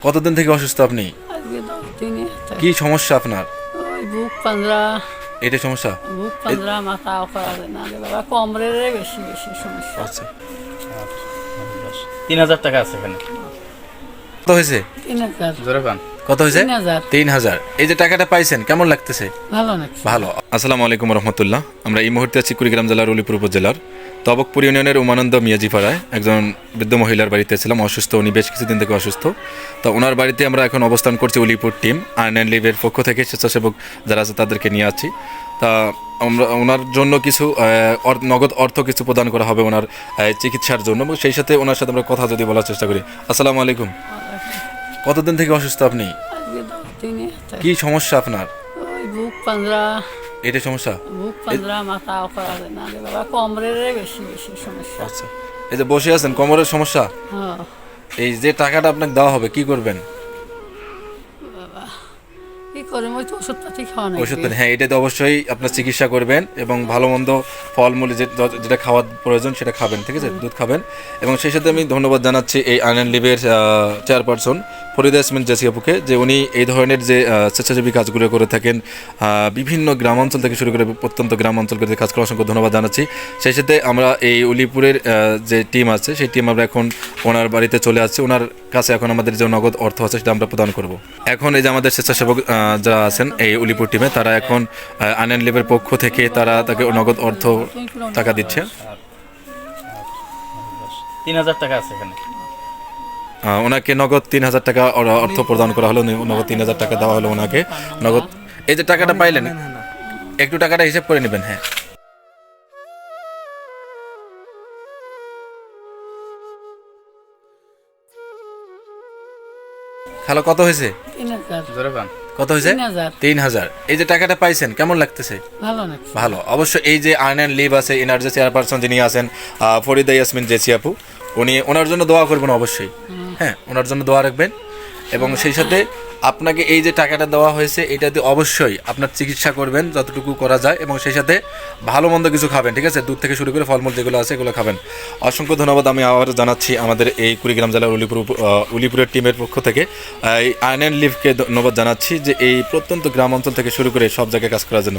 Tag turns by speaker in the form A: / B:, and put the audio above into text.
A: কতদিন থেকে অসুস্থ আপনি?
B: আজকে
A: কি সমস্যা আপনার?
B: ওই বুক পান্দ্রা
A: এটা সমস্যা?
B: বুক পান্দ্রা মাথা করা যায় না রে বাবা কমরের বেশি বেশি সমস্যা।
A: আচ্ছা।
C: তিন হাজার টাকা আছে এখানে।
A: কত হয়েছে?
B: তিন হাজার।
C: জোরে পান
A: কত হয়েছে?
B: তিন হাজার।
A: এই যে টাকাটা পাইছেন কেমন লাগতেছে?
B: ভালো
A: ভালো। আসসালামু আলাইকুম রহমতুল্লাহ। আমরা এই মুহূর্তে আছি কুড়িগ্রাম জেলার উলিপুর উপজেলার। তবকপুর ইউনিয়নের উমানন্দ মিয়াজিপাড়ায় একজন বৃদ্ধ মহিলার বাড়িতে ছিলাম অসুস্থ। উনি বেশ কিছুদিন থেকে অসুস্থ। তো ওনার বাড়িতে আমরা এখন অবস্থান করছি উলিপুর টিম আর্ন অ্যান্ড লিভের পক্ষ থেকে স্বেচ্ছাসেবক যারা আছে তাদেরকে নিয়ে আছি। তা আমরা ওনার জন্য কিছু নগদ অর্থ কিছু প্রদান করা হবে ওনার চিকিৎসার জন্য। এবং সেই সাথে ওনার সাথে আমরা কথা যদি বলার চেষ্টা করি। আসসালামু আলাইকুম। কতদিন থেকে অসুস্থ আপনি? কি সমস্যা আপনার?
B: ওই বুক পান্দ্রা
A: এটা সমস্যা?
B: বুক পান্দ্রা মাথা করা যায় না রে বাবা কমরের বেশি বেশি সমস্যা।
A: আচ্ছা এই যে বসে আছেন কোমরের সমস্যা?
B: হ্যাঁ।
A: এই যে টাকাটা আপনাকে দেওয়া হবে কি করবেন?
B: ওষুধ
A: হ্যাঁ এটাতে অবশ্যই আপনার চিকিৎসা করবেন এবং ভালো মন্দ ফলমূল যেটা খাওয়ার প্রয়োজন সেটা খাবেন ঠিক আছে? দুধ খাবেন। এবং সেই সাথে আমি ধন্যবাদ জানাচ্ছি এই আনন্দ লিভের চেয়ারপারসন। ফরিদা ইসমিন জাসিয়াপুকে যে উনি এই ধরনের যে স্বেচ্ছাসেবী কাজগুলো করে থাকেন বিভিন্ন গ্রামাঞ্চল থেকে শুরু করে প্রত্যন্ত গ্রামাঞ্চল করে কাজ করার অসংখ্য ধন্যবাদ জানাচ্ছি। সেই সাথে আমরা এই উলিপুরের যে টিম আছে, সেই টিম আমরা এখন ওনার বাড়িতে চলে আসছি। ওনার কাছে এখন আমাদের যে নগদ অর্থ আছে, সেটা আমরা প্রদান করব। এখন এই যে আমাদের স্বেচ্ছাসেবক যারা আছেন এই উলিপুর টিমে, তারা এখন আনন্দ লিভের পক্ষ থেকে তারা তাকে নগদ অর্থ টাকা দিচ্ছে।
C: তিন হাজার টাকা আছে এখানে।
A: ওনাকে নগদ তিন হাজার টাকা অর্থ প্রদান করা হলো নগদ তিন হাজার টাকা দেওয়া হলো ওনাকে। নগদ এই যে টাকাটা পাইলেন একটু টাকাটা হিসেব করে নেবেন হ্যাঁ। খালো কত হয়েছে? কত হয়েছে?
B: তিন হাজার।
A: এই যে টাকাটা পাইছেন কেমন লাগতেছে?
B: ভালো
A: অবশ্য এই যে আর্ন অ্যান্ড লিভ আছে এনার যে চেয়ারপারসন যিনি আছেন আহ, ফরিদা ইয়াসমিন জেসি আপু উনি ওনার জন্য দোয়া করবেন অবশ্যই। হ্যাঁ ওনার জন্য দোয়া রাখবেন। এবং সেই সাথে আপনাকে এই যে টাকাটা দেওয়া হয়েছে এটাতে অবশ্যই আপনার চিকিৎসা করবেন, যতটুকু করা যায়, এবং সেই সাথে ভালো মন্দ কিছু খাবেন, ঠিক আছে? দুধ থেকে শুরু করে ফলমূল যেগুলো আছে, এগুলো খাবেন। অসংখ্য ধন্যবাদ, আমি আবার জানাচ্ছি আমাদের এই কুড়িগ্রাম জেলার উলিপুর উলিপুরের টিমের পক্ষ থেকে। এই আয়ন লিভকে ধন্যবাদ জানাচ্ছি যে এই প্রত্যন্ত গ্রাম অঞ্চল থেকে শুরু করে সব জায়গায় কাজ করার জন্য।